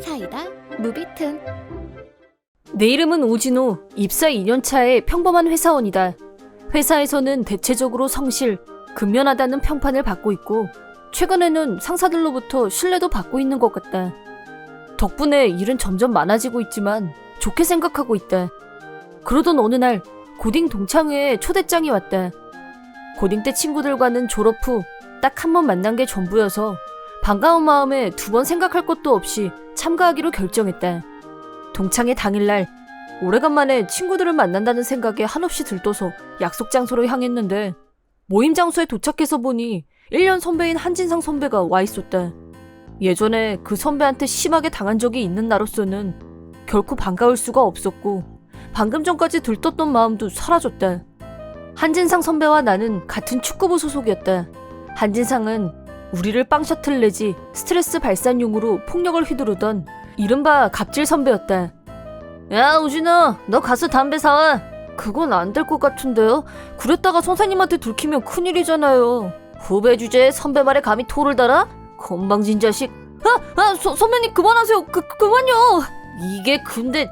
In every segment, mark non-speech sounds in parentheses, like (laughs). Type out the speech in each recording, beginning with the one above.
사이다 무비튼 내 이름은 오진호. 입사 2년차의 평범한 회사원이다. 회사에서는 대체적으로 성실, 근면하다는 평판을 받고 있고, 최근에는 상사들로부터 신뢰도 받고 있는 것 같다. 덕분에 일은 점점 많아지고 있지만, 좋게 생각하고 있다. 그러던 어느 날, 고딩 동창회에 초대장이 왔다. 고딩 때 친구들과는 졸업 후 딱 한 번 만난 게 전부여서, 반가운 마음에 두 번 생각할 것도 없이 참가하기로 결정했다. 동창회 당일날 오래간만에 친구들을 만난다는 생각에 한없이 들떠서 약속 장소로 향했는데 모임 장소에 도착해서 보니 1년 선배인 한진상 선배가 와 있었다. 예전에 그 선배한테 심하게 당한 적이 있는 나로서는 결코 반가울 수가 없었고 방금 전까지 들떴던 마음도 사라졌다. 한진상 선배와 나는 같은 축구부 소속이었다. 한진상은 우리를 빵 셔틀 내지 스트레스 발산용으로 폭력을 휘두르던 이른바 갑질 선배였다. 야, 우진아, 너 가서 담배 사와. 그건 안 될 것 같은데요? 그랬다가 선생님한테 들키면 큰일이잖아요. 후배 주제에 선배 말에 감히 토를 달아? 건방진 자식. 아, 아, 서, 선배님 그만하세요. 그, 그만요. 이게 근데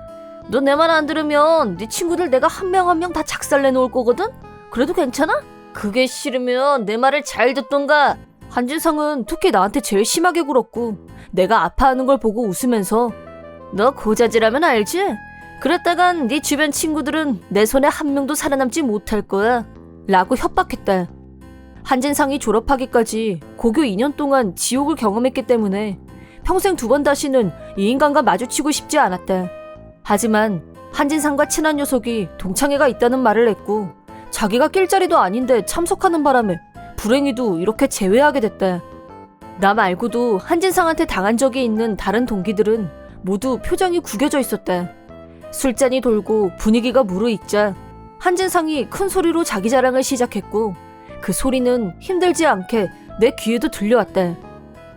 너 내 말 안 들으면 네 친구들 내가 한 명 한 명 다 작살내 놓을 거거든? 그래도 괜찮아? 그게 싫으면 내 말을 잘 듣던가. 한진상은 특히 나한테 제일 심하게 굴었고 내가 아파하는 걸 보고 웃으면서 너 고자질하면 알지? 그랬다간 네 주변 친구들은 내 손에 한 명도 살아남지 못할 거야. 라고 협박했다. 한진상이 졸업하기까지 고교 2년 동안 지옥을 경험했기 때문에 평생 두 번 다시는 이 인간과 마주치고 싶지 않았다. 하지만 한진상과 친한 녀석이 동창회가 있다는 말을 했고 자기가 낄 자리도 아닌데 참석하는 바람에 불행히도 이렇게 제외하게 됐다 나 말고도 한진상한테 당한 적이 있는 다른 동기들은 모두 표정이 구겨져 있었다. 술잔이 돌고 분위기가 무르익자 한진상이 큰 소리로 자기 자랑을 시작했고 그 소리는 힘들지 않게 내 귀에도 들려왔다.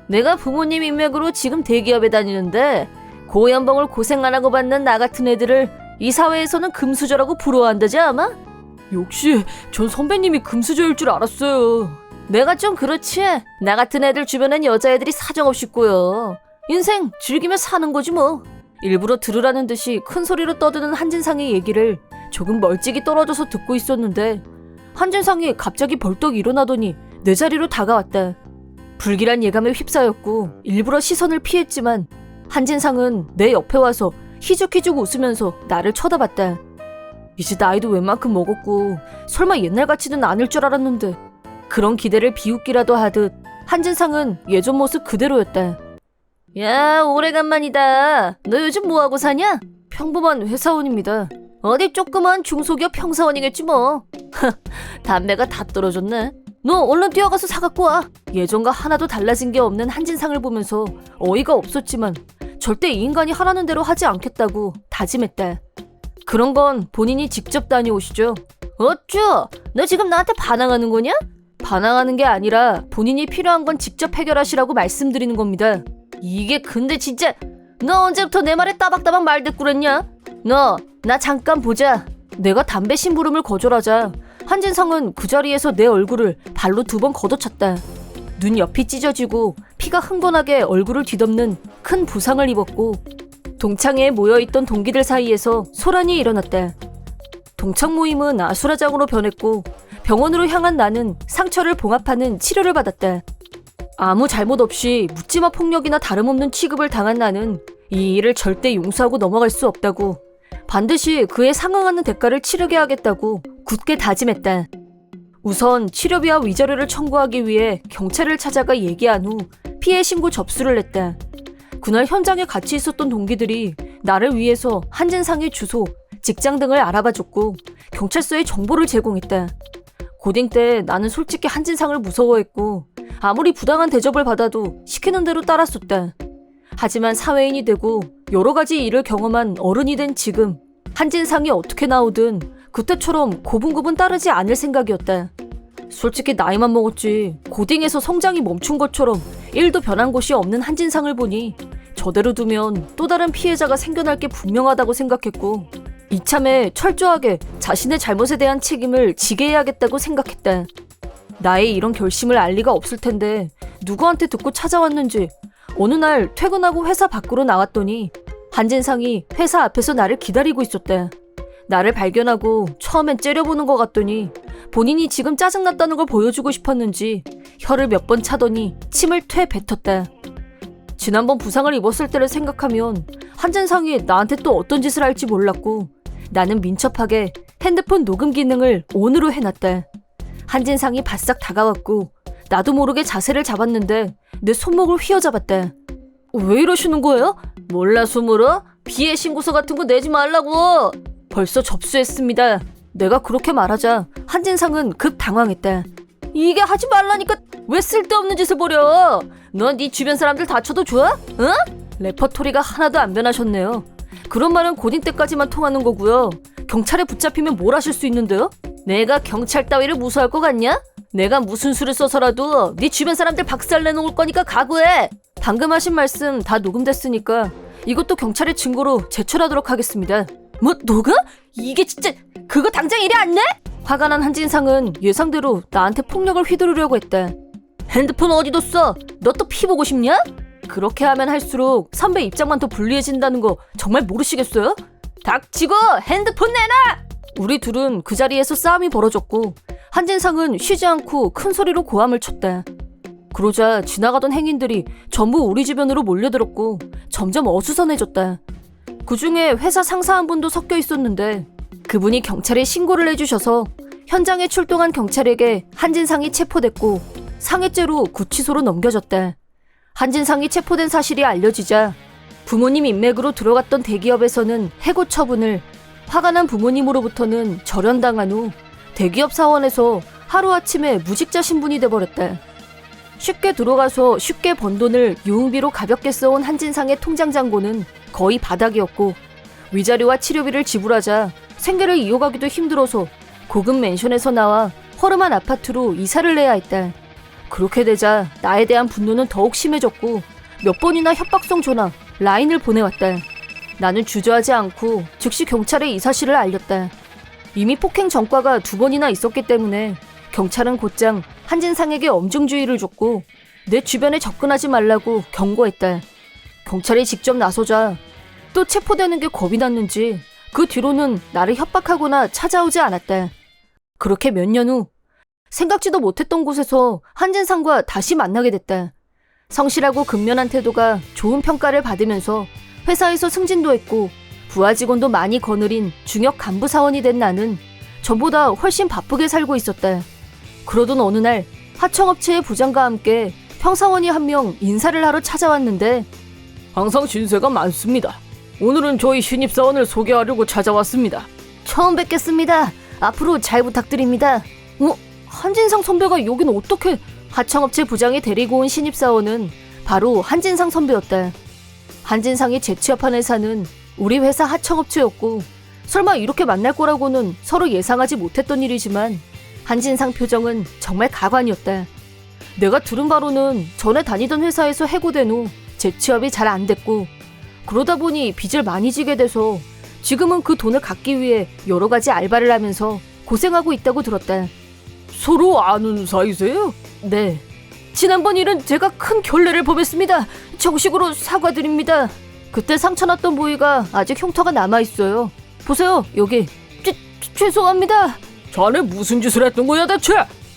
내가 부모님 인맥으로 지금 대기업에 다니는데 고연봉을 고생 안 하고 받는 나 같은 애들을 이 사회에서는 금수저라고 부러워한다지 아마? 역시 전 선배님이 금수저일 줄 알았어요. 내가 좀 그렇지. 나 같은 애들 주변엔 여자애들이 사정없이 꼬여. 인생 즐기며 사는 거지 뭐. 일부러 들으라는 듯이 큰 소리로 떠드는 한진상의 얘기를 조금 멀찍이 떨어져서 듣고 있었는데 한진상이 갑자기 벌떡 일어나더니 내 자리로 다가왔다. 불길한 예감에 휩싸였고 일부러 시선을 피했지만 한진상은 내 옆에 와서 희죽희죽 웃으면서 나를 쳐다봤다. 이제 나이도 웬만큼 먹었고 설마 옛날같이는 아닐 줄 알았는데 그런 기대를 비웃기라도 하듯 한진상은 예전 모습 그대로였다. 야, 오래간만이다. 너 요즘 뭐하고 사냐? 평범한 회사원입니다. 어디 조그만 중소기업 평사원이겠지 뭐. (laughs) 담배가 다 떨어졌네. 너 얼른 뛰어가서 사갖고 와. 예전과 하나도 달라진 게 없는 한진상을 보면서 어이가 없었지만 절대 이 인간이 하라는 대로 하지 않겠다고 다짐했다. 그런 건 본인이 직접 다녀오시죠. 어쭈? 너 지금 나한테 반항하는 거냐? 반항하는 게 아니라 본인이 필요한 건 직접 해결하시라고 말씀드리는 겁니다. 이게 근데 진짜 너 언제부터 내 말에 따박따박 말대꾸랬냐? 너 나 잠깐 보자. 내가 담배 심부름을 거절하자 한진상은 그 자리에서 내 얼굴을 발로 두 번 걷어찼다. 눈 옆이 찢어지고 피가 흥건하게 얼굴을 뒤덮는 큰 부상을 입었고 동창회에 모여있던 동기들 사이에서 소란이 일어났다. 동창 모임은 아수라장으로 변했고 병원으로 향한 나는 상처를 봉합하는 치료를 받았다. 아무 잘못 없이 묻지마 폭력이나 다름없는 취급을 당한 나는 이 일을 절대 용서하고 넘어갈 수 없다고 반드시 그에 상응하는 대가를 치르게 하겠다고 굳게 다짐했다. 우선 치료비와 위자료를 청구하기 위해 경찰을 찾아가 얘기한 후 피해 신고 접수를 했다. 그날 현장에 같이 있었던 동기들이 나를 위해서 한진상의 주소, 직장 등을 알아봐 줬고 경찰서에 정보를 제공했다. 고딩 때 나는 솔직히 한진상을 무서워했고 아무리 부당한 대접을 받아도 시키는 대로 따랐었다. 하지만 사회인이 되고 여러 가지 일을 경험한 어른이 된 지금 한진상이 어떻게 나오든 그때처럼 고분고분 따르지 않을 생각이었다. 솔직히 나이만 먹었지 고딩에서 성장이 멈춘 것처럼 일도 변한 곳이 없는 한진상을 보니 저대로 두면 또 다른 피해자가 생겨날 게 분명하다고 생각했고 이참에 철저하게 자신의 잘못에 대한 책임을 지게 해야겠다고 생각했다. 나의 이런 결심을 알 리가 없을 텐데 누구한테 듣고 찾아왔는지 어느 날 퇴근하고 회사 밖으로 나왔더니 한진상이 회사 앞에서 나를 기다리고 있었대. 나를 발견하고 처음엔 째려보는 것 같더니 본인이 지금 짜증났다는 걸 보여주고 싶었는지 혀를 몇 번 차더니 침을 퇴 뱉었대. 지난번 부상을 입었을 때를 생각하면 한진상이 나한테 또 어떤 짓을 할지 몰랐고 나는 민첩하게 핸드폰 녹음 기능을 온으로 해놨대. 한진상이 바싹 다가왔고 나도 모르게 자세를 잡았는데 내 손목을 휘어잡았대. 왜 이러시는 거예요? 몰라 숨으로? 피해 신고서 같은 거 내지 말라고. 벌써 접수했습니다. 내가 그렇게 말하자 한진상은 급 당황했대. 이게 하지 말라니까 왜 쓸데없는 짓을 벌여? 넌 네 주변 사람들 다쳐도 좋아? 응? 레퍼토리가 하나도 안 변하셨네요. 그런 말은 고딩 때까지만 통하는 거고요. 경찰에 붙잡히면 뭘 하실 수 있는데요? 내가 경찰 따위를 무서워할 것 같냐? 내가 무슨 수를 써서라도 네 주변 사람들 박살 내놓을 거니까 각오해. 방금 하신 말씀 다 녹음됐으니까 이것도 경찰의 증거로 제출하도록 하겠습니다. 뭐 너가? 이게 진짜 그거 당장 이래 안 내? 화가 난 한진상은 예상대로 나한테 폭력을 휘두르려고 했다. 핸드폰 어디 뒀어? 너 또 피 보고 싶냐? 그렇게 하면 할수록 선배 입장만 더 불리해진다는 거 정말 모르시겠어요? 닥치고 핸드폰 내놔! 우리 둘은 그 자리에서 싸움이 벌어졌고 한진상은 쉬지 않고 큰 소리로 고함을 쳤다. 그러자 지나가던 행인들이 전부 우리 주변으로 몰려들었고 점점 어수선해졌다. 그 중에 회사 상사 한 분도 섞여 있었는데 그분이 경찰에 신고를 해주셔서 현장에 출동한 경찰에게 한진상이 체포됐고 상해죄로 구치소로 넘겨졌다. 한진상이 체포된 사실이 알려지자 부모님 인맥으로 들어갔던 대기업에서는 해고 처분을 화가 난 부모님으로부터는 절연당한 후 대기업 사원에서 하루아침에 무직자 신분이 돼버렸다. 쉽게 들어가서 쉽게 번 돈을 유흥비로 가볍게 써온 한진상의 통장 잔고는 거의 바닥이었고 위자료와 치료비를 지불하자 생계를 이어가기도 힘들어서 고급 맨션에서 나와 허름한 아파트로 이사를 내야 했다. 그렇게 되자 나에 대한 분노는 더욱 심해졌고 몇 번이나 협박성 전화, 라인을 보내왔다. 나는 주저하지 않고 즉시 경찰에 이 사실을 알렸다. 이미 폭행 전과가 두 번이나 있었기 때문에 경찰은 곧장 한진상에게 엄중주의를 줬고 내 주변에 접근하지 말라고 경고했다. 경찰이 직접 나서자 또 체포되는 게 겁이 났는지 그 뒤로는 나를 협박하거나 찾아오지 않았다. 그렇게 몇 년 후 생각지도 못했던 곳에서 한진상과 다시 만나게 됐다. 성실하고 근면한 태도가 좋은 평가를 받으면서 회사에서 승진도 했고 부하 직원도 많이 거느린 중역 간부 사원이 된 나는 전보다 훨씬 바쁘게 살고 있었다. 그러던 어느 날 하청업체의 부장과 함께 평사원이 한 명 인사를 하러 찾아왔는데 항상 신세가 많습니다. 오늘은 저희 신입사원을 소개하려고 찾아왔습니다. 처음 뵙겠습니다. 앞으로 잘 부탁드립니다. 어? 한진상 선배가 여긴 어떻게 하청업체 부장이 데리고 온 신입사원은 바로 한진상 선배였다. 한진상이 재취업한 회사는 우리 회사 하청업체였고 설마 이렇게 만날 거라고는 서로 예상하지 못했던 일이지만 한진상 표정은 정말 가관이었다. 내가 들은 바로는 전에 다니던 회사에서 해고된 후 재취업이 잘 안 됐고 그러다 보니 빚을 많이 지게 돼서 지금은 그 돈을 갚기 위해 여러 가지 알바를 하면서 고생하고 있다고 들었다. 서로 아는 사이세요? 네. 지난번 일은 제가 큰 결례를 범했습니다. 정식으로 사과드립니다. 그때 상처났던 부위가 아직 흉터가 남아 있어요. 보세요, 여기. 죄, 죄송합니다. 자네 무슨 짓을 했던 거야 대체?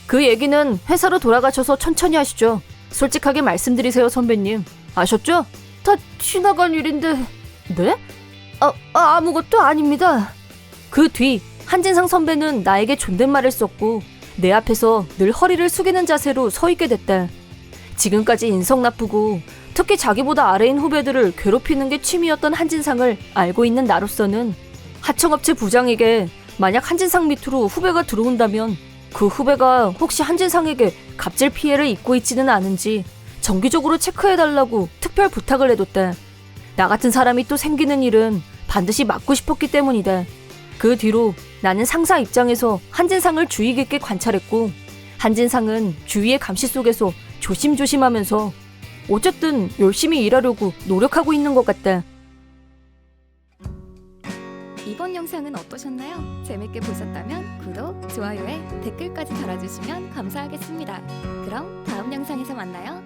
그 얘기는 회사로 돌아가셔서 천천히 하시죠. 솔직하게 말씀드리세요, 선배님. 아셨죠? 다 지나간 일인데. 네? 아, 아 아무것도 아닙니다. 그 뒤 한진상 선배는 나에게 존댓말을 썼고 내 앞에서 늘 허리를 숙이는 자세로 서 있게 됐다. 지금까지 인성 나쁘고 특히 자기보다 아래인 후배들을 괴롭히는 게 취미였던 한진상을 알고 있는 나로서는 하청업체 부장에게 만약 한진상 밑으로 후배가 들어온다면 그 후배가 혹시 한진상에게 갑질 피해를 입고 있지는 않은지 정기적으로 체크해달라고 특별 부탁을 해뒀다. 나 같은 사람이 또 생기는 일은 반드시 막고 싶었기 때문이다. 그 뒤로 나는 상사 입장에서 한진상을 주의 깊게 관찰했고 한진상은 주위의 감시 속에서 조심조심하면서 어쨌든 열심히 일하려고 노력하고 있는 것 같다. 이번 영상은 어떠셨나요? 재밌게 보셨다면 구독, 좋아요에 댓글까지 달아주시면 감사하겠습니다. 그럼 다음 영상에서 만나요.